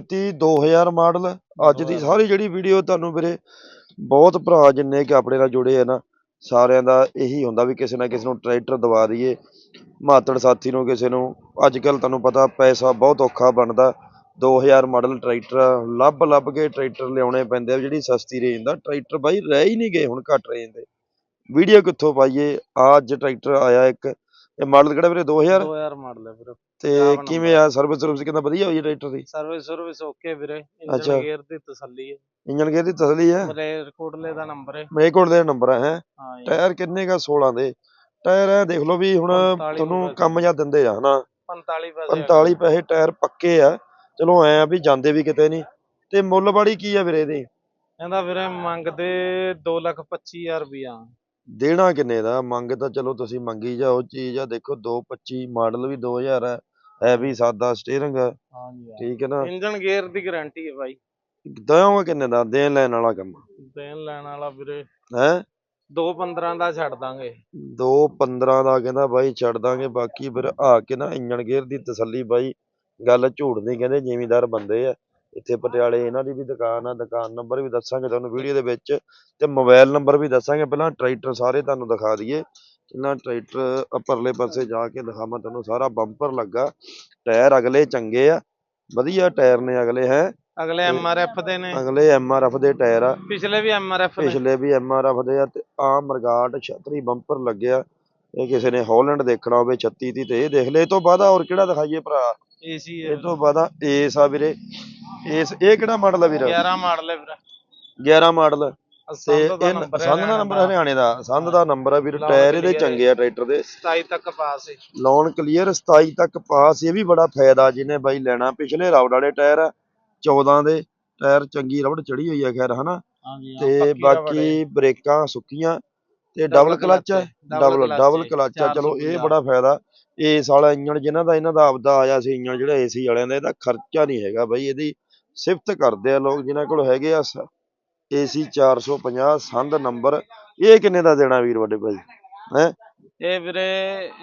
30 2000 model. ਅੱਜ ਦੀ 2000 ਸਾਰੀ ਜਿਹੜੀ video ਤੁਹਾਨੂੰ ਵੀਰੇ ਬਹੁਤ ਭਰਾ ਜਿੰਨੇ ਕਿ ਆਪਣੇ ਨਾਲ ਜੁੜੇ ਆ ਨਾ ਸਾਰਿਆਂ ਦਾ ਇਹੀ ਹੁੰਦਾ ਵੀ ਕਿਸੇ ਨਾ ਕਿਸੇ ਨੂੰ ਟਰੈਕਟਰ ਦਵਾ ਦਈਏ। ਮਾਤੜ ਸਾਥੀ ਨੂੰ ਕਿਸੇ ਨੂੰ। ਅੱਜ ਕੱਲ ਤੁਹਾਨੂੰ ਪਤਾ ਪੈਸਾ ਬਹੁਤ ਔਖਾ ਬਣਦਾ। 2000 ਮਾਡਲ ਟਰੈਕਟਰ ਲੱਭ ਲੱਭ ਕੇ ਟਰੈਕਟਰ ਲਿਆਉਣੇ ਪੈਂਦੇ ਆ ਜਿਹੜੀ ਸਸਤੀ ਰੇਂਜ ਦਾ। ਟਰੈਕਟਰ ਬਾਈ ਰਹਿ ਹੀ ਨਹੀਂ ਗਏ ਹੁਣ ਘੱਟ ਰੇਂਜ ਦੇ। ਵੀਡੀਓ ਕਿੱਥੋਂ ਪਾਈਏ? ਅੱਜ ਟਰੈਕਟਰ ਆਇਆ ਇੱਕ ਇਹ ਮਾਡਲ ਕਿਹੜਾ ਵੀਰੇ? 2000 2000 ਮਾਡਲ ਹੈ ਵੀਰੇ। ਤੇ ਕਿਵੇਂ ਆ? ਸਰਵਿਸ ਸਰਵਿਸ ਕਿੰਨਾ ਵਧੀਆ ਹੋਈ ਹੈ ਟਰੈਕਟਰ ਦੀ? ਸਰਵਿਸ ਸਰਵਿਸ ਓਕੇ ਵੀਰੇ। ਇੰਜਨ ਗੇਅਰ ਦੀ ਤਸੱਲੀ ਹੈ। ਇੰਜਨ ਗੇਅਰ ਦੀ ਤਸਲੀ ਹੈ? ਮੇਰੇ ਕੋਟਲੇ ਦਾ ਨੰਬਰ ਹੈ। ਮੇਰੇ ਕੋਲ ਦੇ ਨੰਬਰ ਹੈ। ਹਾਂ ਟਾਇਰ ਕਿੰਨੇ ਕਾ 16 ਦੇ। ਟਾਇਰ ਇਹ ਦੇਖ ਲਓ ਵੀ ਹੁਣ 45 ਤੁਹਾਨੂੰ। ਕੰਮ ਜਾਂ ਦਿੰਦੇ ਆ ਹਨਾ? 45 ਪੈਸੇ 45 ਪੈਸੇ ਟਾਇਰ ਪੱਕੇ ਆ। ਚਲੋ ਐ ਆ ਵੀ ਜਾਂਦੇ ਵੀ ਕਿਤੇ ਨਹੀਂ ਤੇ ਮੁੱਲ ਬਾੜੀ ਕੀ ਆ ਵੀਰੇ ਇਹਦੀ? ਇਹਦਾ ਵੀਰੇ ਮੰਗਦੇ 225000 ਰੁਪਇਆ ਦੇਣਾ ਕਿੰਨੇ ਦਾ? ਮੰਗ ਤਾਂ ਚਲੋ ਤੁਸੀਂ ਮੰਗੀ ਜਾਓ ਚੀਜ਼ ਆ ਦੇਖੋ 225 ਮਾਡਲ ਵੀ 2000 ਹੈ ਹੈ ਵੀ ਸਾਦਾ ਸਟੀਅਰਿੰਗ ਹੈ ਠੀਕ ਹੈ ਨਾ? ਇੰਜਨ ਗੇਅਰ ਦੀ ਗਾਰੰਟੀ ਹੈ ਬਾਈ। ਦਵਾਂਗੇ ਕਿੰਨੇ ਦਾ? ਦੇਣ ਲੈਣ ਵਾਲਾ ਕੰਮ ਦੇਣ ਲੈਣ ਵਾਲਾ ਵੀਰੇ ਹੈ? 215 ਦਾ ਛੱਡ ਦਾਂਗੇ। 215 ਦਾ ਕਹਿੰਦਾ ਬਾਈ ਛੱਡ ਦਾਂਗੇ ਬਾਕੀ ਫਿਰ ਆ ਕੇ ਨਾ ਇੰਜਣ ਗੇਅਰ ਦੀ ਤਸੱਲੀ ਬਾਈ ਗੱਲ ਝੂਠ ਨਹੀਂ ਕਹਿੰਦੇ ਜ਼ਿਮੀਂਦਾਰ ਬੰਦੇ ਆ। ਇੱਥੇ ਪਟਿਆਲੇ ਇਹਨਾਂ ਦੀ ਵੀ ਦੁਕਾਨ ਆ ਦੁਕਾਨ ਨੰਬਰ ਵੀ ਦੱਸਾਂਗੇ ਤੁਹਾਨੂੰ ਵੀਡੀਓ ਦੇ ਵਿੱਚ ਤੇ ਮੋਬਾਈਲ ਨੰਬਰ ਵੀ ਦੱਸਾਂਗੇ ਪਹਿਲਾਂ ਟਰੈਕਟਰ ਸਾਰੇ ਤੁਹਾਨੂੰ ਦਿਖਾ ਦਈਏ। ਇਹਨਾਂ ਟਰੈਕਟਰ ਪਰਲੇ ਪਾਸੇ ਜਾ ਕੇ ਦਿਖਾਵਾਂ ਤੁਹਾਨੂੰ ਸਾਰਾ ਬੰਪਰ ਲੱਗਾ ਟਾਇਰ ਅਗਲੇ ਚੰਗੇ ਆ ਵਧੀਆ ਟਾਇਰ ਨੇ ਅਗਲੇ ਹੈ? ਅਗਲੇ ਐਮਆਰਐਫ ਦੇ ਨੇ। ਅਗਲੇ ਐਮਆਰਐਫ ਦੇ ਟਾਇਰ ਆ। ਪਿਛਲੇ ਵੀ ਐਮਆਰਐਫ ਨੇ ਪਿਛਲੇ ਵੀ ਐਮਆਰਐਫ ਦੇ ਆ ਤੇ ਆ ਮਰਗਾਟ ਛਤਰੀ ਬੰਪਰ ਲੱਗਿਆ। ਇਹ ਕਿਸੇ ਨੇ ਹਾਲੈਂਡ ਦੇਖਣਾ ਹੋਵੇ 36 ਦੀ ਤੇ ਇਹ ਦੇਖ ਲੈ ਇਹ ਤੋਂ ਬਾਅਦ ਹੋਰ ਕਿਹੜਾ ਦਿਖਾਈਏ ਭਰਾ? ਏਸੀ ਇਹ ਤੋਂ ਬਾਅਦ ਏਸ ਆ ਵੀਰੇ। ਏਸ ਇਹ ਕਿਹੜਾ ਮਾਡਲ ਆ ਵੀਰ? 11 ਮਾਡਲ ਹੈ ਵੀਰੇ। 11 ਮਾਡਲ ਤੇ ਸੰਦ ਇਹ ਸੰਧ ਦਾ ਨੰਬਰ। ਹਰਿਆਣੇ ਦਾ। ਸੰਧ ਦਾ ਨੰਬਰ ਆ ਵੀਰ ਟਾਇਰ ਇਹਦੇ ਚੰਗੇ ਆ ਟਰੈਕਟਰ ਦੇ। 27 ਤੱਕ ਪਾਸ ਹੈ ਲੋਨ ਕਲੀਅਰ 27 ਤੱਕ ਪਾਸ ਇਹ ਵੀ ਬੜਾ ਫਾਇਦਾ ਜਿਹਨੇ ਬਾਈ ਲੈਣਾ। ਪਿਛਲੇ ਰਬੜ ਵਾਲੇ ਟਾਇਰ ਆ 14 ਦੇ। ਟਾਇਰ ਚੰਗੀ ਰਬੜ ਚੜੀ ਹੋਈ ਆ ਖੈਰ ਹਨਾ? ਤੇ ਬਾਕੀ ਬ੍ਰੇਕਾਂ ਸੁੱਕੀਆਂ। ਤੇ ਡਬਲ ਕਲਚ ਹੈ ਡਬਲ ਡਬਲ ਕਲਚ ਆ। ਚਲੋ ਇਹ ਬੜਾ ਫਾਇਦਾ। ਏਸ ਵਾਲਾ ਇੰਜਣ ਜਿਨ੍ਹਾਂ ਦਾ ਇਹਨਾਂ ਦਾ ਆਪਦਾ ਆਇਆ ਸੀ ਇੰਜਣ ਜਿਹੜਾ ਏਸੀ ਵਾਲਿਆਂ ਦਾ ਇਹਦਾ ਖਰਚਾ ਨਹੀਂ ਹੈਗਾ ਬਾਈ। ਇਹਦੀ ਸਿਫਤ ਕਰਦੇ ਆ ਲੋਕ ਜਿਨ੍ਹਾਂ ਕੋਲ ਹੈਗੇ ਆ ਏਸੀ 450 ਸੰਧ ਨੰਬਰ ਇਹ ਕਿੰਨੇ ਦਾ ਦੇਣਾ ਵੀਰ ਵੱਡੇ ਭਾਈ? ਹੈ? ਇਹ ਵੀਰੇ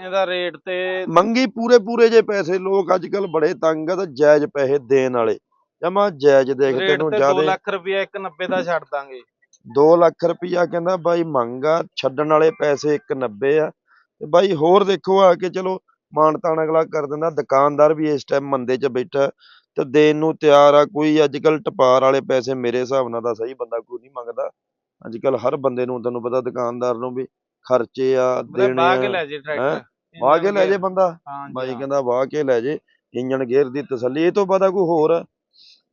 ਇਹਦਾ ਰੇਟ ਤੇ ਮੰਗੀ ਪੂਰੇ ਪੂਰੇ ਜੇ ਪੈਸੇ ਲੋਕ ਅੱਜ ਕੱਲ ਬੜੇ ਤੰਗ ਆ ਤੇ ਜਾਇਜ਼ ਪੈਸੇ ਦੇਣ ਵਾਲੇ। ਜਮਾ ਜਾਇਜ਼ ਦੇਖ ਤੈਨੂੰ ਤੇ 2 ਜਿਆਦੇ ਲੱਖ ਰੁਪਇਆ 190 ਦਾ ਛੱਡ ਦਾਂਗੇ। 2 ਲੱਖ ਰੁਪਈਆ ਕਹਿੰਦਾ ਬਾਈ ਮੰਗਾ ਛੱਡਣ ਵਾਲੇ ਪੈਸੇ 190 ਆ। ਤੇ ਬਾਈ ਹੋਰ ਦੇਖੋ ਆ ਕੇ ਚਲੋ ਮਾਣ ਤਾਣ ਅਗਲਾ ਕਰ ਦਿੰਦਾ ਦੁਕਾਨਦਾਰ ਵੀ ਇਸ ਟਾਈਮ ਮੰਦੇ 'ਚ ਬੈਠਾ। ਤੇ ਦੇਣ ਨੂੰ ਤਿਆਰ ਆ ਕੋਈ ਅੱਜ ਕੱਲ ਟਪਾਰ ਵਾਲੇ ਪੈਸੇ ਮੇਰੇ ਹਿਸਾਬ ਨਾਲ ਤਾਂ ਸਹੀ ਬੰਦਾ ਕੋਈ ਨਹੀਂ ਮੰਗਦਾ। ਅੱਜ ਕੱਲ ਹਰ ਬੰਦੇ ਨੂੰ ਤੈਨੂੰ ਪਤਾ ਦੁਕਾਨਦਾਰ ਨੂੰ ਵੀ ਖਰਚੇ ਆ ਦੇਣੇ ਬਾਹ ਕੇ ਲੈ ਜੇ ਟਰੈਕਟਰ। ਵਾਹ ਕੇ ਲੈ ਜੇ ਬੰਦਾ। ਬਾਈ। ਕਹਿੰਦਾ ਵਾਹ ਕੇ ਲੈ ਜੇ ਇੰਜਣ ਗੇਅਰ ਦੀ ਤਸੱਲੀ ਇਹ ਤੋਂ ਬਾਅਦ ਕੋਈ ਹੋਰ? ਆ?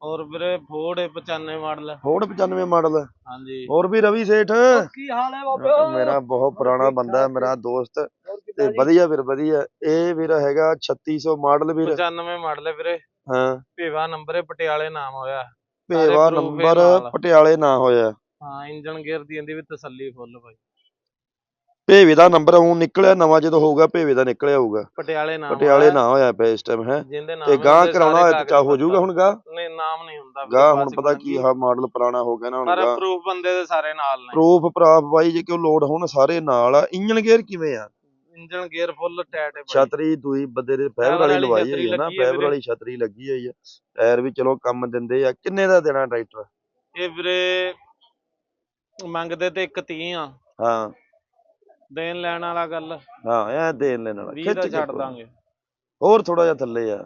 ਹੋਰ ਵੀਰੇ ਫੋਰਡ 95 ਮਾਡਲ। ਹੋਰ 95 ਮਾਡਲ। ਹਾਂਜੀ। ਹੋਰ ਵੀ ਰਵੀ ਸੇਠ? ਕੀ ਹਾਲ ਹੈ ਮੇਰਾ ਬਹੁਤ ਪੁਰਾਣਾ ਬੰਦਾ ਹੈ ਮੇਰਾ ਦੋਸਤ ਤੇ ਵਧੀਆ ਵੀਰ ਵਧੀਆ। ਇਹ ਵੀਰ ਹੈਗਾ 3600 ਮਾਡਲ ਵੀਰ। 95 ਮਾਡਲ ਹੈ ਵੀਰੇ। ਹਾਂ। ਭੇਵਾ ਨੰਬਰ ਹੈ ਪਟਿਆਲੇ ਨਾਮ ਹੋਇਆ। ਭੇਵਾ ਨੰਬਰ। ਪਟਿਆਲੇ ਨਾ ਹੋਇਆ। ਹਾਂ ਇੰਜਨ ਗੇਅਰ ਦੀ ਇਹਦੀ ਵੀ ਤਸੱਲੀ ਫੁੱਲ ਬਾਈ। ਭੇਵੇ ਦਾ ਨੰਬਰ ਹੁਣ ਨਿਕਲਿਆ ਨਵਾਂ ਜਦੋਂ ਹੋਊਗਾ ਭੇਵੇ ਦਾ ਨਿਕਲਿਆ ਹੋਊਗਾ। ਪਟਿਆਲੇ ਨਾਮ ਪਟਿਆਲੇ ਨਾ ਹੋਇਆ ਪਿਆ ਇਸ ਟਾਈਮ ਹੈ। ਤੇ ਹੈ ਗਾਂ ਕਰਾਉਣਾ ਹੋਇਆ ਤਾਂ ਹੋ ਜਾਊਗਾ ਹੁਣ ਗਾਂ ਨਹੀਂ ਨਾਮ ਨਹੀਂ ਹੁੰਦਾ ਗਾਂ ਹੁਣ ਪਤਾ ਕੀ। ਆ ਮਾਡਲ ਪੁਰਾਣਾ ਹੋ ਗਿਆ ਨਾ ਹੁਣ ਪਰ ਗਾਂ ਪ੍ਰੂਫ ਬੰਦੇ ਦੇ ਸਾਰੇ ਨਾਲ ਨੇ। ਪ੍ਰੂਫ ਪ੍ਰਾਪ ਬਾਈ ਜੇ ਕਿਉਂ ਲੋਡ ਹੋਣ ਸਾਰੇ ਨਾਲ ਆ। ਇੰਜਨ ਗੇਅਰ ਕਿਵੇਂ ਆ? ਇੰਜਨ ਗੇਅਰ ਫੁੱਲ ਟਾਇਟ ਹੈ ਬਾਈ ਛਤਰੀ ਦੂਈ ਬੰਦੇ ਦੇ Fiber ਵਾਲੀ ਲਵਾਈ ਹੋਈ ਹੈ ਨਾ ਵੀਰੇ। ਵਾਲੀ ਛਤਰੀ ਲੱਗੀ ਹੋਈ ਹੈ। ਟਾਇਰ ਵੀ ਚਲੋ ਕੰਮ ਦਿੰਦੇ ਆ। ਕਿੰਨੇ ਦਾ ਦੇਣਾ ਟਰੈਕਟਰ? ਇਹ ਵੀਰੇ ਮੰਗਦੇ ਤੇ 130 ਆ। ਹਾਂ। ਦੇਣ ਲੈਣ ਵਾਲਾ ਗੱਲ। ਹਾਂ ਐ ਦੇਣ ਲੈਣ ਵਾਲਾ। 20 ਖਿੱਚ ਛੱਡ। ਦਾਂਗੇ। ਹੋਰ ਥੋੜਾ ਜਿਹਾ ਥੱਲੇ ਆ।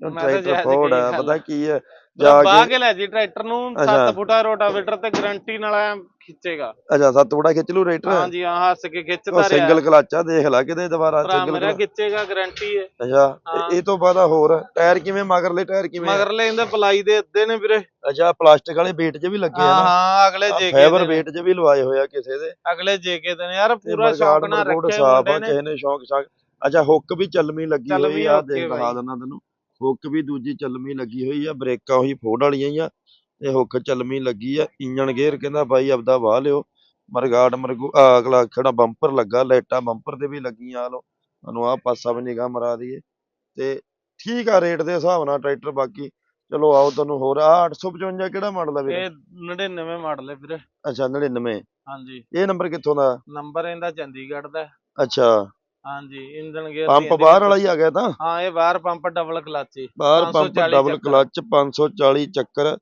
ਟਰੈਕਟਰ ਫੋਰਡ ਆ ਪਤਾ ਕੀ ਹੈ ਜਾ ਕੇ ਕੇ ਲੈ ਜੀ ਟਰੈਕਟਰ ਨੂੰ ਅੱਛਾ। 7 ਫੁੱਟਾ ਰੋਟਾਵੇਟਰ ਤੇ ਗਾਰੰਟੀ ਨਾਲ ਐਂ ਖਿੱਚੇਗਾ। ਅੱਛਾ ਸੱਤ ਬੜਾ ਖਿੱਚ ਲੂ ਟਰੈਕਟਰ ਹਾਂਜੀ ਹਾਂ ਹੱਸ ਕੇ ਖਿੱਚਦਾ ਰਿਹਾ। ਸਿੰਗਲ ਕਲਚ ਆ ਦੇਖ ਲੈ ਕਿਤੇ ਦੁਬਾਰਾ ਸਿੰਗਲ ਮੇਰਾ ਖਿੱਚੇਗਾ ਗਾਰੰਟੀ ਹੈ ਅੱਛਾ ਇਹ ਤੋਂ ਬਾਅਦ ਹੋਰ ਟਾਇਰ ਕਿਵੇਂ ਮਗਰਲੇ ਟਾਇਰ ਕਿਵੇਂ? ਆ? ਮਗਰ ਲੈਂਦੇ ਪਲਾਈ ਦੇ ਅੱਧੇ ਨੇ ਵੀਰੇ। ਅੱਛਾ ਪਲਾਸਟਿਕ ਵਾਲੇ ਵੇਟ 'ਚ ਵੀ ਲੱਗੇ ਆ ਹਾਂ ਨਾ। ਹਾਂ ਅਗਲੇ ਜੇਕੇ ਫਾਈਬਰ ਵੇਟ 'ਚ ਵੀ ਲਵਾਏ ਹੋਏ ਆ ਕਿਸੇ ਦੇ। ਅਗਲੇ ਜੇਕੇ ਦੇ ਨੇ। ਯਾਰ ਪੂਰਾ ਸ਼ੌਕ ਨਾਲ ਰੱਖਿਆ ਮੁੰਡੇ ਨੇ। ਕਿਸੇ ਨੇ ਸ਼ੌਕ ਸ਼ਾਕ। ਅੱਛਾ ਹੁੱਕ ਵੀ ਚੱਲਮੀ ਲੱਗੀ ਹੋਈ ਆ ਦੇਖ ਦਿਖਾ। ਦਿੰਦਾ ਤੈਨੂੰ। ਹੁੱਕ ਵੀ ਦੂਜੀ ਚੱਲਮੀ ਲੱਗੀ ਹੋਈ ਆ ਬ੍ਰੇਕਾਂ ਉਹੀ ਫੋਰਡ ਵਾਲੀਆਂ ਹੀ ਆ ਤੇ ਹੁੱਕ ਚੱਲਮੀ ਲੱਗੀ ਆ ਇੰਜਣ ਗੇਅਰ ਕਹਿੰਦਾ ਬਾਈ ਆਪਦਾ ਵਾਹ ਲਿਓ ਮਰਗਾਡ ਮਰਗੂ ਆਹ ਅਗਲਾ ਖੜਾ ਬੰਪਰ ਲੱਗਾ ਲਾਈਟਾਂ ਬੰਪਰ ਤੇ ਵੀ ਲੱਗੀਆਂ ਆ ਲੋ ਤੁਹਾਨੂੰ ਆ ਪਾਸਾ ਵੀ ਨਿਗਾਹ ਮਰਾ ਦਈਏ ਤੇ ਠੀਕ ਆ ਰੇਟ ਦੇ ਹਿਸਾਬ ਨਾਲ ਟਰੈਕਟਰ ਬਾਕੀ ਚਲੋ ਆਓ ਤੁਹਾਨੂੰ ਹੋਰ ਆ 855 ਕਿਹੜਾ ਮਾਡਲ ਆ ਵੀਰੇ? ਇਹ 99 ਮਾਡਲ ਹੈ ਵੀਰੇ। ਅੱਛਾ 99 ਹਾਂਜੀ। ਇਹ ਨੰਬਰ ਕਿੱਥੋਂ ਦਾ? ਨੰਬਰ ਇਹਦਾ ਚੰਡੀਗੜ੍ਹ ਦਾ। ਹੈ। ਅੱਛਾ। ਹਾਂਜੀ ਇੰਜਨ ਗੇਅਰ ਪੰਪ ਬਾਹਰ ਵਾਲਾ ਹੀ ਆ ਗਿਆ ਤਾਂ? ਹਾਂ ਇਹ ਬਾਹਰ ਪੰਪ ਡਬਲ ਕਲਚ ਬਾਹਰ ਪੰਪ 540 ਡਬਲ। ਕਲਚ 540 ਚੱਕਰ।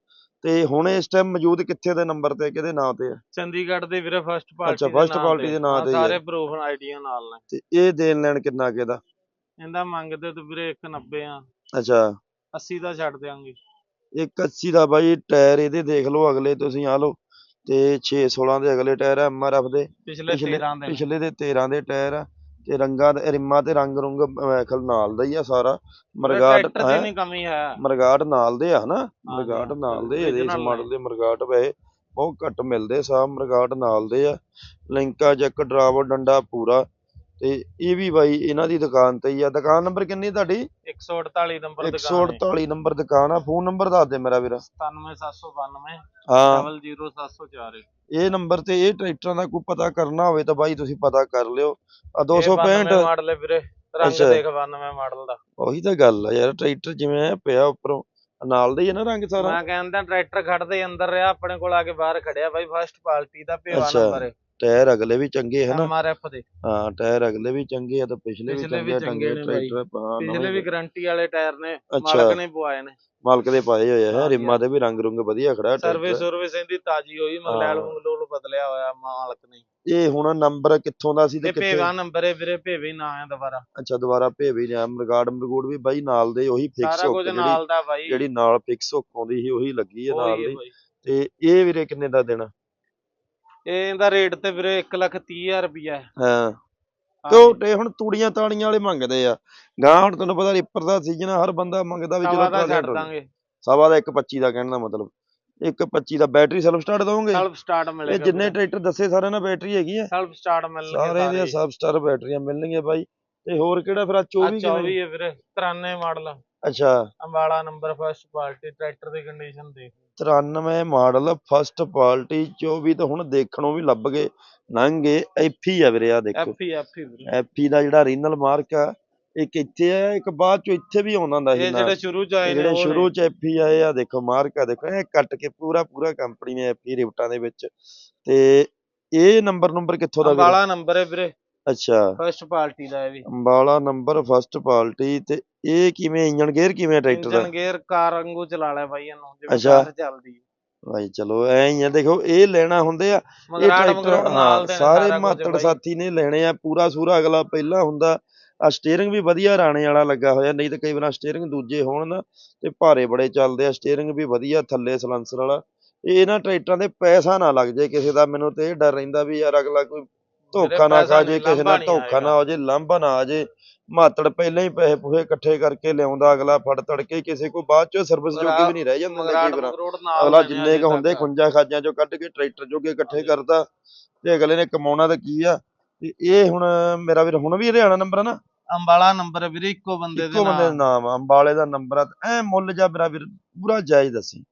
ਤੇ ਹੁਣ ਇਸ ਟਾਈਮ ਮੌਜੂਦ ਕਿੱਥੇ ਦੇ ਨੰਬਰ ਤੇ ਕਿਹਦੇ ਨਾਂ ਤੇ ਆ? ਚੰਡੀਗੜ੍ਹ ਦੇ ਵੀਰੇ ਫਸਟ ਪਾਰਟੀ ਅੱਛਾ, first party ਦੇ ਨਾਂ ਤੇ। ਸਾਰੇ ਪ੍ਰੂਫ ਆਈਡੀਆਂ ਨਾਲ ਨੇ। ਤੇ ਇਹ ਦੇਣ ਲੈਣ ਕਿੰਨਾ ਕੁ ਇਹਦਾ? ਇਹਦਾ ਮੰਗਦੇ ਤੇ ਵੀਰੇ 190 ਆ। ਅੱਛਾ। 80 ਦਾ ਛੱਡ ਦਿਆਂਗੇ। ਇੱਕ 80 ਦਾ ਬਾਈ ਟਾਇਰ ਇਹਦੇ ਦੇਖ ਲਓ ਅਗਲੇ ਤੁਸੀਂ ਆ ਲਓ। ਤੇ 6 16 ਦੇ ਅਗਲੇ ਟਾਇਰ ਆ ਐਮਆਰਐਫ ਦੇ। ਪਿਛਲੇ ਪਿਛਲੇ 13 ਦੇ। ਪਿਛਲੇ ਦੇ 13 ਦੇ ਟਾਇਰ ਆ। ਤੇ ਰੰਗਾਂ ਦੇ ਰਿੰਮਾਂ ਤੇ ਰੰਗ ਰੁੰਗ ਮੈਖਲ ਨਾਲ ਦਾ ਹੀ ਆ ਸਾਰਾ। ਮਰਗਾਟ ਟਰੈਕਟਰ ਦੀ ਹੈਂ? ਨਹੀਂ ਕਮੀ ਹੈ। ਮਰਗਾਟ ਨਾਲ ਦੇ ਆ ਹਨਾ? ਮਰਗਾਟ ਨਾਲ ਦੇ ਇਹਦੇ ਇਸ ਮਾਡਲ। ਦੇ। ਮਰਗਾਟ ਵੈਸੇ ਬਹੁਤ ਘੱਟ ਮਿਲਦੇ ਸਾ ਮਰਗਾਟ ਨਾਲ ਦੇ ਆ। ਲਿੰਕਾ ਜੈਕ ਡਰਾਵਰ ਡੰਡਾ ਪੂਰਾ। ਤੇ ਇਹ ਵੀ ਬਾਈ ਇਹਨਾਂ ਦੀ ਦੁਕਾਨ ਤੇ ਹੀ ਆ। ਦੁਕਾਨ ਨੰਬਰ ਕਿੰਨੀ ਤੁਹਾਡੀ? 148 ਨੰਬਰ ਦੁਕਾਨ 148 ਨੰਬਰ ਦੁਕਾਨ ਆ। ਫੋਨ ਨੰਬਰ ਦੱਸ ਦੇ ਮੇਰਾ ਵੀਰ। 97792 ਹਾਂ। 00704 ਇਹ ਨੰਬਰ ਤੇ ਇਹ ਟਰੈਕਟਰਾਂ ਦਾ ਕੋਈ ਪਤਾ ਕਰਨਾ ਹੋਵੇ ਤਾਂ ਬਾਈ ਤੁਸੀਂ ਪਤਾ ਕਰ ਲਿਓ। ਆ 265 ਮਾਡਲ ਹੈ ਵੀਰੇ। ਰੰਗ। ਦੇਖ 92 ਮਾਡਲ ਦਾ। ਉਹੀ ਤਾਂ ਗੱਲ ਆ ਯਾਰ ਟਰੈਕਟਰ ਜਿਵੇਂ ਪਿਆ ਉੱਪਰੋਂ। ਨਾਲ ਦਾ ਹੀ ਹੈ ਨਾ ਰੰਗ ਸਾਰਾ। ਮੈਂ ਕਹਿੰਦਾ ਟਰੈਕਟਰ ਖੜਦੇ ਅੰਦਰ ਰਿਹਾ ਆਪਣੇ ਕੋਲ ਆ ਕੇ ਬਾਹਰ ਖੜਿਆ ਬਾਈ ਫਸਟ ਪਾਰਟੀ ਦਾ ਅੱਛਾ, ਨੰਬਰ ਹੈ। ਟਾਇਰ ਅਗਲੇ ਵੀ ਚੰਗੇ ਹੈ ਨਾ। ਐਮਆਰਐਫ ਦੇ। ਹਾਂ ਟਾਇਰ ਅਗਲੇ ਵੀ ਚੰਗੇ ਆ ਤੇ ਪਿਛਲੇ ਵੀ ਪਿਛਲੇ ਵੀ ਚੰਗੇ ਆ ਚੰਗੇ ਟੰਗੇ ਨੇ ਬਾਈ। ਟਰੈਕਟਰ ਹਾਂ ਪਿਛਲੇ ਵੀ ਗਾਰੰਟੀ ਵਾਲੇ ਟਾਇਰ ਨੇ। ਮਾਲਕ ਨੇ ਪਵਾਏ ਨੇ। ਮਾਲਕ ਦੇ ਪਾਏ ਹੋਏ ਆ ਰਿਮਾਂ ਤੇ ਵੀ ਰੰਗ ਰੁੰਗ ਵਧੀਆ ਖੜਾ ਸਰਵਿਸ ਟਰੈਕਟਰ। ਸਰਵਿਸ ਇਹਦੀ ਤਾਜੀ ਹੋਈ ਮੰਗਲੈਲ ਹਾਂ। ਮੰਗਲੂਲ ਬਦਲਿਆ ਹੋਇਆ ਮਾਲਕ ਨੇ। ਇਹ ਹੁਣ ਨੰਬਰ ਕਿੱਥੋਂ ਦਾ ਸੀ ਤੇ ਤੇ ਕਿੱਥੇ? ਭੇਵਾ ਨੰਬਰ ਹੈ ਵੀਰੇ ਭੇਵੇ ਨਾ ਆ ਦੁਬਾਰਾ। ਅੱਛਾ ਦੁਬਾਰਾ ਭੇਵੀ ਜਾਂ ਮਰਗਾੜ ਮਰਗੂੜ ਵੀ ਬਾਈ ਨਾਲ ਦੇ ਉਹੀ ਫਿਕਸ ਸਾਰਾ ਕੁਝ ਜਿਹੜੀ ਨਾਲ ਦਾ ਬਾਈ। ਜਿਹੜੀ ਨਾਲ ਫਿਕਸ ਆਉਂਦੀ ਸੀ ਉਹੀ ਲੱਗੀ ਹੈ ਨਾਲ ਉਹੀ ਹੈ ਦੀ। ਬਾਈ। ਤੇ ਇਹ ਵੀਰੇ ਕਿੰਨੇ ਦਾ ਦੇਣਾ? ਇਹ ਇਹਦਾ ਰੇਟ ਤੇ ਵੀਰੇ 1 ਲੱਖ 30 ਹਜ਼ਾਰ ਰੁਪਇਆ ਹੈ। ਹਾਂ। ਤੇ ਉਹ ਹੁਣ ਤੂੜੀਆਂ ਤਾੜੀਆਂ ਵਾਲੇ ਮੰਗਦੇ ਆ। ਗਾਂ ਹੁਣ ਤੈਨੂੰ ਪਤਾ ਰਿਪਰ ਦਾ ਸੀਜ਼ਨ ਹਰ ਬੰਦਾ ਮੰਗਦਾ ਵੀ ਚਲੋ ਦਾ ਛੱਡ ਦਾਂਗੇ। ਸਵਾ ਦਾ 125 ਦਾ ਕਹਿਣ ਦਾ ਮਤਲਬ। 125 ਦਾ ਬੈਟਰੀ ਸੈਲਫ ਸਟਾਰਟ ਦੋਗੇ ਸੈਲਫ ਸਟਾਰਟ ਇਹ ਮਿਲੇਗਾ ਜਿੰਨੇ ਟਰੈਕਟਰ ਦੱਸੇ ਸਾਰਿਆਂ ਨਾਲ ਬੈਟਰੀ ਹੈਗੀ ਆ। ਸੈਲਫ ਸਟਾਰਟ ਮਿਲਣਗੇ ਸਾਰੇ ਦੀਆਂ ਸਬ ਸਟਾਰ ਬੈਟਰੀਆਂ ਮਿਲਣਗੀਆਂ ਬਾਈ। ਤੇ ਹੋਰ ਕਿਹੜਾ ਫਿਰ ਆ 24 ਕਿਵੇਂ? 24 ਹੈ ਵੀਰੇ 93 ਮਾਡਲ। ਅੱਛਾ। Ambala number first party tractor ਦੀ ਕੰਡੀਸ਼ਨ ਦੇਖ 93 ਮਾਡਲ ਫਸਟ ਪਾਰਟੀ 24 ਤਾਂ ਹੁਣ ਦੇਖਣੋਂ ਵੀ ਲੱਭ ਗਏ ਨੰਗੇ ਐਫੀ ਆ ਵੀਰੇ ਆ ਦੇਖੋ। ਐਫ ਐਫ ਐਫੀ ਦਾ ਜਿਹੜਾ ਰੀਨਲ ਮਾਰਕ ਆ ਇੱਕ ਇੱਥੇ ਆ ਇੱਕ ਬਾਅਦ ਚ ਇੱਥੇ ਵੀ ਆਉਂਦਾ ਹੁੰਦਾ ਸੀ ਇਹ ਜਿਹੜੇ ਸ਼ੁਰੂ ਚ ਆਏ ਨੇ ਜਿਹੜੇ ਸ਼ੁਰੂ ਚ ਐਫੀ ਆਏ ਆ ਦੇਖੋ ਮਾਰਕ ਆ ਦੇਖੋ ਇਹ ਕੱਟ ਕੇ ਪੂਰਾ ਪੂਰਾ ਕੰਪਨੀ ਨੇ ਐਫੀ ਰਿਵਟਾਂ ਦੇ ਵਿੱਚ। ਤੇ ਇਹ ਨੰਬਰ ਨੰਬਰ ਕਿੱਥੋਂ ਦਾ ਵੀਰੇ? ਅੰਬਾਲਾ ਨੰਬਰ ਹੈ ਵੀਰੇ। ਅੱਛਾ। ਫਸਟ ਪਾਰਟੀ ਦਾ ਇਹ ਵੀ। ਅੰਬਾਲਾ ਨੰਬਰ ਫਸਟ ਪਾਰਟੀ ਤੇ ਇਹ ਕਿਵੇਂ ਇੰਜਨ ਗੇਅਰ ਕਿਵੇਂ ਟਰੈਕਟਰ ਦਾ? ਇੰਜਨ ਗੇਅਰ ਕਾਰ ਵਾਂਗੂ ਚਲਾ ਲਿਆ ਬਾਈ ਇਹਨੂੰ ਜਿਵੇਂ। ਕਾਰ ਚੱਲਦੀ ਹੈ ਭਾਈ ਚਲੋ ਐ ਹੀ ਆ ਦੇਖੋ ਇਹ ਲੈਣਾ ਹੁੰਦੇ ਆ ਇਹ ਟਰੈਕਟਰ ਹਾਂ ਸਾਰੇ ਮਾਤੜ। ਸਾਥੀ ਨੇ ਲੈਣੇ ਆ ਪੂਰਾ ਸੂਰਾ ਅਗਲਾ ਪਹਿਲਾ ਹੁੰਦਾ ਆ ਸਟੀਅਰਿੰਗ ਵੀ ਵਧੀਆ ਰਾਣੇ ਵਾਲਾ ਲੱਗਾ ਹੋਇਆ ਨਹੀਂ ਤਾਂ ਕਈ ਵਾਰ ਸਟੀਅਰਿੰਗ ਦੂਜੇ ਹੋਣ ਨਾ ਤੇ ਭਾਰੇ ਬੜੇ ਚੱਲਦੇ ਆ ਸਟੀਅਰਿੰਗ ਵੀ ਵਧੀਆ ਥੱਲੇ ਸਲੈਂਸਰ ਵਾਲਾ। ਇਹ ਨਾ ਟਰੈਕਟਰਾਂ ਦੇ ਪੈਸਾ ਨਾ ਲੱਗ ਜੇ ਕਿਸੇ ਦਾ ਮੈਨੂੰ ਤੇ ਇਹ ਡਰ ਰਹਿੰਦਾ ਵੀ ਯਾਰ ਅਗਲਾ ਕੋਈ ਧੋਖਾ ਨਾ ਖਾ ਜੇ ਕਿਸੇ ਨਾਲ ਧੋਖਾ ਨਾ ਹੋ ਜੇ ਲਾਂਭਾ ਨਾ ਆ ਜੇ। ਮਾਤੜ ਪਹਿਲਾਂ ਹੀ ਪੈਸੇ ਪੂਹੇ ਇਕੱਠੇ ਕਰਕੇ ਲਿਆਉਂਦਾ ਅਗਲਾ ਫੜ ਤੜ ਕੇ ਕਿਸੇ ਕੋ ਬਾਅਦ ਚ ਸਰਵਿਸ ਜੋਗੀ ਵੀ ਨਹੀਂ ਰਹਿ ਜਾਂਦੇ ਮਗਰੋੜ ਨਾਲ। ਅਗਲਾ ਜਿੰਨੇ ਕ ਹੁੰਦੇ। ਖੁੰਝਾ ਖਾਜਿਆਂ ਚੋਂ ਕੱਢ ਕੇ ਟਰੈਕਟਰ ਜੋਗੇ ਇਕੱਠੇ। ਕਰਦਾ ਤੇ ਅਗਲੇ ਨੇ ਕਮਾਉਣਾ ਤਾਂ ਕੀ ਆ? ਤੇ ਇਹ ਹੁਣ ਮੇਰਾ ਵੀਰ ਹੁਣ ਵੀ ਹਰਿਆਣਾ ਨੰਬਰ ਆ ਨਾ? ਅੰਬਾਲਾ ਨੰਬਰ ਵੀਰੇ ਇੱਕੋ ਬੰਦੇ ਦੇ ਇੱਕੋ ਬੰਦੇ ਦਾ ਨਾਮ ਨਾਮ ਆ ਅੰਬਾਲੇ ਦਾ ਨੰਬਰ ਆ। ਐ ਮੁੱਲ ਜਾ ਮੇਰਾ ਵੀਰ ਪੂਰਾ ਜਾਇਜ਼ ਦੱਸੀ।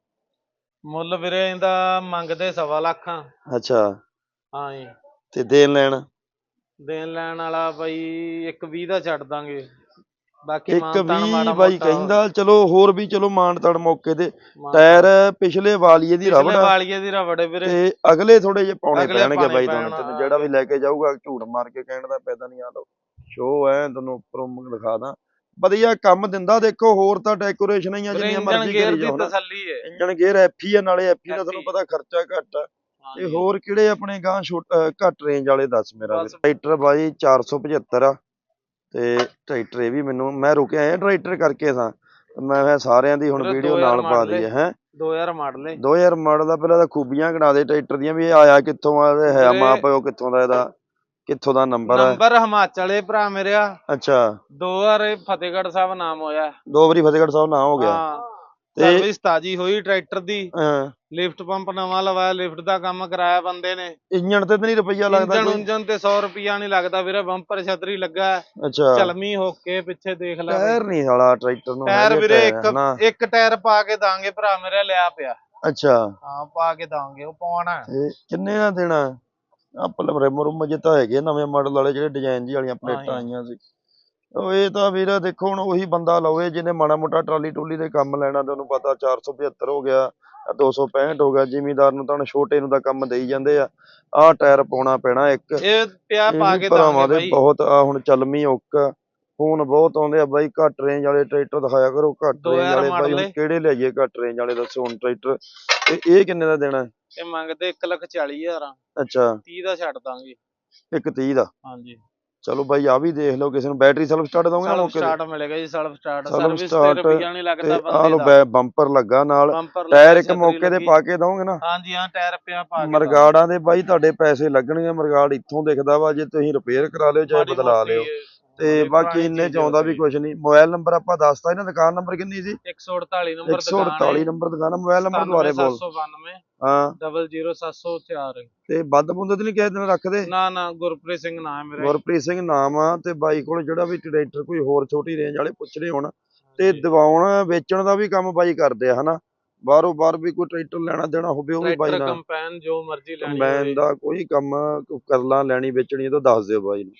ਮੁੱਲ ਵੀਰੇ ਇਹਦਾ ਮੰਗਦੇ ਸਵਾ ਲੱਖ ਆ। ਅੱਛਾ। ਹਾਂ ਜੀ। ਤੇ ਦੇਣ ਲੈਣ? ਦੇਣ ਲੈਣ ਵਾਲਾ ਬਾਈ ਇੱਕ 20 ਦਾ ਛੱਡ ਦਾਂਗੇ। ਬਾਕੀ ਇੱਕ ਮਾਨਤਾਨ ਵੀ ਮਾੜਾ ਬਾਈ ਮੋਟਾ ਕਹਿੰਦਾ ਚਲੋ ਹੋਰ ਵੀ ਚਲੋ ਮਾਨਤੜ ਮੌਕੇ ਤੇ। ਮਾਨਤਾਨ। ਟਾਇਰ ਪਿਛਲੇ ਵਾਲੀਏ ਦੀ ਪਿਛਲੇ ਰਬੜ ਵਾਲੀਏ ਦੀ ਰਬੜ ਹੈ ਵੀਰੇ। ਤੇ ਅਗਲੇ ਥੋੜੇ ਜਿਹੇ ਪਾਉਣੇ ਅਗਲੇ ਪੈਣਗੇ ਪਾਉਣੇ ਬਾਈ ਤੁਹਾਨੂੰ। ਪੈਣ, ਤੈਨੂੰ ਜਿਹੜਾ ਵੀ ਲੈ ਕੇ ਜਾਊਗਾ ਝੂਠ ਮਾਰ ਕੇ ਕਹਿਣ ਦਾ ਪੈਦਾ ਨਹੀਂ ਆ ਲਓ। ਸ਼ੋ ਐ ਤੁਹਾਨੂੰ ਉੱਪਰੋਂ ਮ- ਦਿਖਾ ਦਾਂ। ਵਧੀਆ ਕੰਮ ਦਿੰਦਾ ਦੇਖੋ ਹੋਰ ਤਾਂ ਡੈਕੋਰੇਸ਼ਨ ਹੀ ਆ ਜਿੰਨੀਆਂ ਇੰਜਨ ਮਰਜ਼ੀ ਗੇਅਰ ਕਰੀ ਦੀ ਜਾਓ ਨਾ। ਤਸੱਲੀ ਹੈ ਇੰਜਨ ਗੇਅਰ ਐਫੀ ਆ ਨਾਲੇ ਐਫੀ ਦਾ ਤੁਹਾਨੂੰ ਪਤਾ ਖਰਚਾ ਘੱਟ ਆ। ਤੇ। ਹੋਰ ਕਿਹੜੇ ਆਪਣੇ ਗਾਂ ਘੱਟ ਰੇਂਜ ਵਾਲੇ ਦੱਸ ਮੇਰਾ। ਟਰੈਕਟਰ ਬਾਈ 475 ਆ ਤੇ ਟਰੈਕਟਰ ਇਹ ਵੀ ਮੈਨੂੰ ਮੈਂ ਰੁਕਿਆ ਆਇਆ ਟਰੈਕਟਰ ਕਰਕੇ ਸਾਂ। ਮੈਂ ਕਿਹਾ ਸਾਰਿਆਂ ਦੀ ਹੁਣ ਵੀਰੇ ਵੀਡੀਓ 2000 ਨਾਲ ਪਾ ਦਈਏ ਹੈ? 2000 ਮਾਡਲ ਹੈ 2000 ਮਾਡਲ ਦਾ ਪਹਿਲਾਂ ਤਾਂ ਖੂਬੀਆਂ ਗਣਾ ਦੇ ਟਰੈਕਟਰ ਦੀਆਂ ਵੀ ਇਹ ਆਇਆ ਕਿੱਥੋਂ ਆ ਤੇ ਹੈ ਵੀਰੇ- ਮਾਂ ਪਿਓ ਕਿੱਥੋਂ ਦਾ ਇਹਦਾ ਕਿੱਥੋਂ ਦਾ ਨੰਬਰ ਹੈ ਨੰਬਰ ਹਿਮਾਚਲ ਦੇ ਭਰਾ ਮੇਰਿਆ। ਅੱਛਾ। 2000 ਫਤਿਹਗੜ੍ਹ ਸਾਹਿਬ ਨਾਮ ਹੋਇਆ। ਦੋ ਵਾਰੀ ਫਤਿਹਗੜ੍ਹ ਸਾਹਿਬ ਨਾ ਹੋ ਗਿਆ। ਹਾਂ। ਸਰਵਿਸ ਤਾਜੀ ਹੋਈ ਟਰੈਕਟਰ ਦੀ। ਹਾਂ, ਲਿਫਟ ਪੰਪ ਨਵਾਂ ਲਵਾਇਆ ਲਿਫਟ ਦਾ ਕੰਮ ਕਰਾਇਆ ਬੰਦੇ ਨੇ। ਇੰਜਣ ਤੇ ਤਾਂ ਨਹੀਂ ਰੁਪਈਆ ਲੱਗਦਾ ਕੋਈ? ਉਂਜਨ ਤੇ 100 ਰੁਪਿਆ ਨਹੀਂ ਲੱਗਦਾ ਵੀਰੇ ਬੰਪਰ ਛਤਰੀ ਲੱਗਾ। ਅੱਛਾ। ਚਲਮੀ ਹੋ ਕੇ ਪਿੱਛੇ ਦੇਖ ਲੈ ਟਾਇਰ ਨਹੀਂ ਸਾਲਾ ਟਰੈਕਟਰ ਨੂੰ ਟਾਇਰ ਵੀਰੇ ਇੱਕ? ਇੱਕ ਟਾਇਰ ਪਾ ਕੇ ਦਾਂਗੇ ਭਰਾ ਮੇਰੇ ਲਿਆ ਪਿਆ। ਅੱਛਾ। ਹਾਂ ਪਾ ਕੇ ਦਾਂਗੇ ਉਹ ਪਾਉਣਾ ਕਿੰਨੇ ਦਾ ਦੇਣਾ? ਆ ਪਲਮਰੇ ਮਰੁਮ ਜੇ ਤਾਂ ਹੈਗੇ ਨਵੇਂ ਮਾਡਲ ਵਾਲੇ ਜਿਹੜੇ ਡਿਜ਼ਾਈਨ ਜੀ ਵਾਲੀਆਂ ਪਲੇਟਾਂ। ਆਈਆਂ ਸੀ। ਉਹ ਇਹ ਤਾਂ ਵੀਰ ਦੇਖੋ ਹੁਣ ਉਹੀ ਬੰਦਾ ਲਵੇ ਜਿਹਨੇ ਮਾੜਾ ਮੋਟਾ ਟਰਾਲੀ ਟੂਲੀ ਦੇ ਕੰਮ ਲੈਣਾ ਤੁਹਾਨੂੰ ਪਤਾ 475 ਹੋ ਗਿਆ ਆਹ 265 ਹੋ ਗਿਆ ਜ਼ਿਮੀਦਾਰ ਨੂੰ ਤਾਂ ਛੋਟੇ ਨੂੰ ਤਾਂ ਕੰਮ ਦੇਈ ਜਾਂਦੇ ਆ। ਆਹ ਟਾਇਰ ਪਾਉਣਾ ਪੈਣਾ ਇੱਕ। ਇਹ ਪਿਆ ਪਾ ਕੇ ਦਾਂਗੇ ਦੇ ਬਾਈ। ਬਹੁਤ ਆ ਹੁਣ ਚੱਲਮੀ ਔਕਾ। ਫੋਨ ਬਹੁਤ ਆਉਂਦੇ ਆ ਬਾਈ ਘੱਟ ਰੇਂਜ ਵਾਲੇ ਟਰੈਕਟਰ ਦਿਖਾਇਆ ਕਰੋ ਘੱਟ ਰੇਂਜ ਵਾਲੇ। ਬਾਈ। ਕਿਹੜੇ ਲਿਆਈਏ ਘੱਟ ਰੇਂਜ ਵਾਲੇ ਦੱਸੋ ਹੁਣ ਟਰੈਕਟਰ? ਤੇ ਇਹ ਕਿੰਨੇ ਦਾ ਦੇਣਾ? ਇਹ ਮੰਗਦੇ 1 ਲੱਖ 40 ਹਜ਼ਾਰ ਅੱਛਾ। 30 ਦਾ ਛੱਡ ਦਾਂਗੇ। ਇੱਕ 30 ਦਾ? ਹਾਂਜੀ। ਚਲੋ ਬਾਈ ਆ ਵੀ ਦੇਖ ਲਓ ਕਿਸੇ ਨੂੰ ਬੈਟਰੀ ਸੈਲਫ ਸਟਾਰਟ ਦੋਗੇ ਨਾ ਸਲਫ ਮੌਕੇ ਸਟਾਰਟ ਮਿਲੇਗਾ ਜੀ ਸਲਫ ਸਟਾਰਟ ਸਰਵਿਸ ਤੇ ਰੁਪਈਆ ਨਹੀਂ ਲੱਗਦਾ ਬੰਦੇ ਦਾ। ਬੰਪਰ ਲੱਗਾ ਨਾਲ। ਟਾਇਰ ਇੱਕ ਮੌਕੇ ਤੇ ਪਾ ਕੇ ਦੋਗੇ ਨਾ? ਹਾਂਜੀ ਹਾਂ ਟਾਇਰ ਪਿਆ ਪਾ ਕੇ ਮਰਗਾੜਾਂ ਦੇ ਬਾਈ ਤੁਹਾਡੇ ਪੈਸੇ ਲੱਗਣਗੇ ਮਰਗਾੜ ਇੱਥੋਂ ਦਿਖਦਾ ਵਾ ਜੇ ਤੁਸੀਂ ਰਿਪੇਅਰ ਕਰਾ ਲਿਓ ਚਾਹੇ ਬਦਲਾ ਲਿਓ। ਤੇ ਬਾਕੀ ਇੰਨੇ ਚ ਆਉਂਦਾ ਵੀ। ਕੁਝ ਨਹੀਂ। ਮੋਬਾਈਲ ਨੰਬਰ ਆਪਾਂ ਦੱਸਤਾ ਇਹਨਾਂ ਦੁਕਾਨ ਨੰਬਰ ਕਿੰਨੀ ਸੀ? 148 ਨੰਬਰ 148 ਨੰਬਰ ਦੁਕਾਨ ਮੋਬਾਈਲ ਨੰਬਰ ਦੁਆਰੇ ਬੋਲ। 792 ਹਾਂ। 00704 ਤੇ ਵੱਧ ਬੁੰਦ ਤੇ ਨਹੀਂ ਕਿਸੇ ਦਿਨ ਰੱਖਦੇ? ਨਾ ਨਾ ਗੁਰਪ੍ਰੀਤ ਸਿੰਘ ਨਾਮ ਹੈ ਮੇਰਾ ਗੁਰਪ੍ਰੀਤ ਸਿੰਘ ਨਾਮ ਆ ਤੇ ਬਾਈ ਕੋਲ ਜਿਹੜਾ ਵੀ ਟਰੈਕਟਰ ਕੋਈ ਹੋਰ ਛੋਟੀ ਰੇਂਜ ਵਾਲੇ ਪੁੱਛ ਰਹੇ ਹੋਣ। ਤੇ ਦਿਵਾਉਣ ਵੇਚਣ ਦਾ ਵੀ ਕੰਮ ਬਾਈ ਕਰਦੇ ਆ ਹਨਾ? ਬਾਹਰੋਂ ਬਾਹਰ ਵੀ ਕੋਈ ਟਰੈਕਟਰ ਲੈਣਾ ਦੇਣਾ ਹੋਵੇ ਉਹ ਵੀ ਬਾਈ ਨਾਲ। ਕੰਪੈਨ ਜੋ ਮਰਜ਼ੀ ਲੈਣੀ ਮੈਂ ਹੋਵੇ ਦਾ ਕੋਈ ਕੰਮ ਕਰ ਲਾਂ ਲੈਣੀ ਵੇਚਣੀ ਤਾਂ ਦੱਸ ਦਿਓ ਬਾਈ ਨੂੰ।